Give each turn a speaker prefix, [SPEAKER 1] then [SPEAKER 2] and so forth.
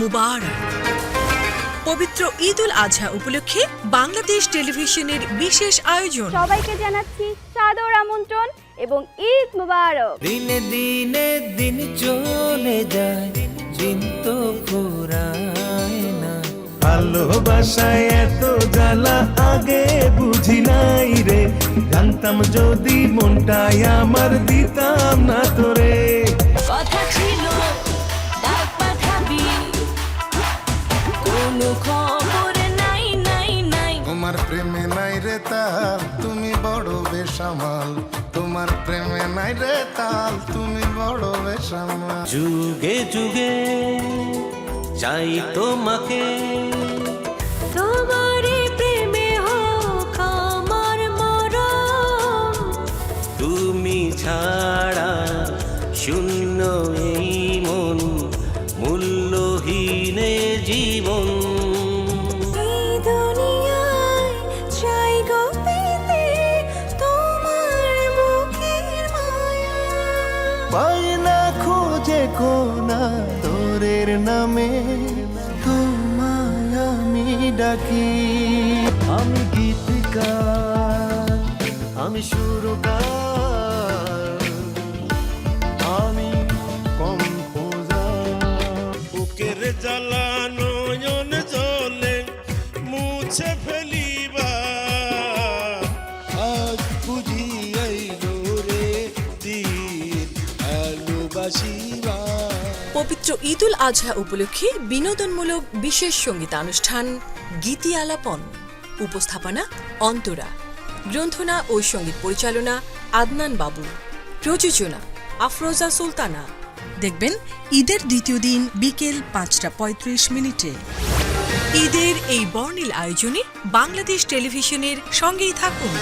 [SPEAKER 1] মুবারক। পবিত্র ঈদ উল আজহা উপলক্ষে বাংলাদেশ টেলিভিশনের বিশেষ আয়োজন।
[SPEAKER 2] সবাইকে জানাচ্ছি সাদর আমন্ত্রণ এবং ঈদ মুবারক।
[SPEAKER 3] দিনে দিনে দিন চলে যায় দিন তো না।
[SPEAKER 4] ভালোবাসায় এত জ্বালা আগে বুঝি নাই রে। জানতাম যদি মনটাই আমার দিতাম না তোরে।
[SPEAKER 5] কোনো খবর নাই নাই নাই।
[SPEAKER 6] তোমার প্রেমে নাই রে তাল তুমি বড় বেসামাল। তোমার প্রেমে নাই রে তাল তুমি বড় বেসামাল।
[SPEAKER 3] যুগে যুগে চাই তোমাকে।
[SPEAKER 5] তোমারে প্রেমে হোক আমার মরণ।
[SPEAKER 3] তুমি ছাড়া শূন্য
[SPEAKER 4] পাই না খোঁজে কোনা তোরের নামে। তোমায় আমি ডাকি। আমি গীতিকার, আমি সুরকার, আমি কম্পোজার।
[SPEAKER 7] বুকের জ্বালা
[SPEAKER 1] পবিত্র ঈদ উল আজহা উপলক্ষে বিনোদনমূলক বিশেষ সঙ্গীতানুষ্ঠান গীতি আলাপন উপস্থাপনা অন্তরা, গ্রন্থনা ও সংগীত পরিচালনা আদনান বাবু, প্রযোজনা আফরোজা সুলতানা।
[SPEAKER 8] দেখবেন ঈদের দ্বিতীয় দিন বিকেল পাঁচটা পঁয়ত্রিশ মিনিটে।
[SPEAKER 1] ঈদের এই বর্ণিল আয়োজনে বাংলাদেশ টেলিভিশনের সঙ্গেই থাকুন।